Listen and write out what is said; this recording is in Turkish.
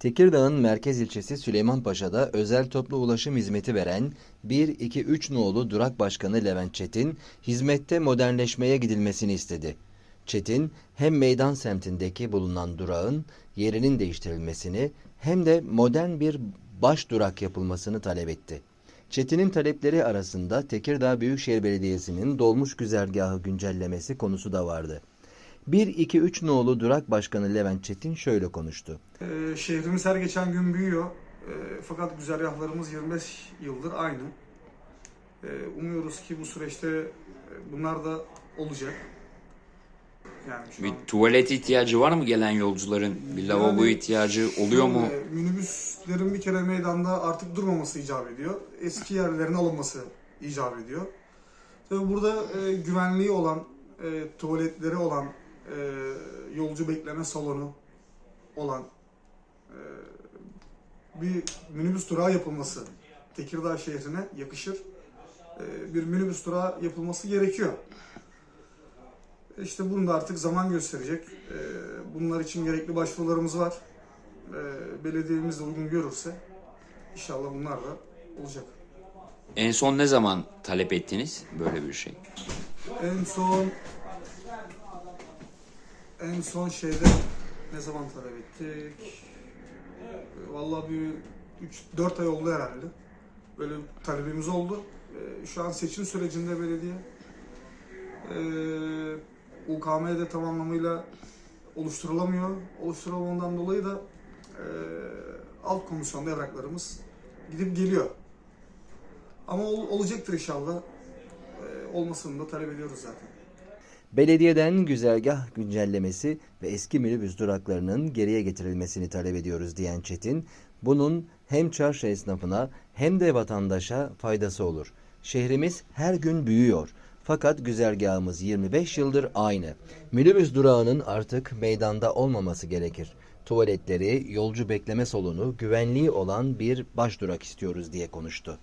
Tekirdağ'ın merkez ilçesi Süleymanpaşa'da özel toplu ulaşım hizmeti veren 1-2-3 nolu durak başkanı Levent Çetin, hizmette modernleşmeye gidilmesini istedi. Çetin, hem meydan semtindeki bulunan durağın yerinin değiştirilmesini hem de modern bir baş durak yapılmasını talep etti. Çetin'in talepleri arasında Tekirdağ Büyükşehir Belediyesi'nin dolmuş güzergahı güncellemesi konusu da vardı. 1-2-3 nolu durak başkanı Levent Çetin şöyle konuştu. Ee, şehrimiz her geçen gün büyüyor. Ee, fakat güzergahlarımız 25 yıldır aynı. Ee, umuyoruz ki bu süreçte e, bunlar da olacak. Yani şu Bir an- tuvalet ihtiyacı var mı gelen yolcuların? Bir lavabo Yani ihtiyacı oluyor mu? şöyle, Minibüslerin bir kere meydanda artık durmaması icap ediyor. Eski yerlerine alınması icap ediyor. Tabii burada e, güvenliği olan, e, tuvaletleri olan, e, yolcu bekleme salonu olan e, bir minibüs durağı yapılması Tekirdağ şehrine yakışır. E, bir minibüs durağı yapılması gerekiyor. İşte bunu da artık zaman gösterecek. E, bunlar için gerekli başvurularımız var. E, belediyemiz de uygun görürse inşallah bunlar da olacak. En son ne zaman talep ettiniz böyle bir şey? En son en son şeyde ne zaman talep ettik? Vallahi bir 3-4 ay oldu herhalde. Böyle bir talebimiz oldu. Ee, Şu an seçim sürecinde belediye ee, UKM'de tam anlamıyla oluşturulamıyor. Oluşturulamadığından dolayı da ee, alt komisyonda evraklarımız gidip geliyor. Ama ol- olacaktır inşallah. Ee, olmasını da talep ediyoruz zaten. Belediyeden güzergah güncellemesi ve eski minibüs duraklarının geriye getirilmesini talep ediyoruz diyen Çetin, bunun hem çarşı esnafına hem de vatandaşa faydası olur. Şehrimiz her gün büyüyor. Fakat güzergahımız 25 yıldır aynı. Minibüs durağının artık meydanda olmaması gerekir. Tuvaletleri, yolcu bekleme salonu, güvenliği olan bir baş durak istiyoruz diye konuştu.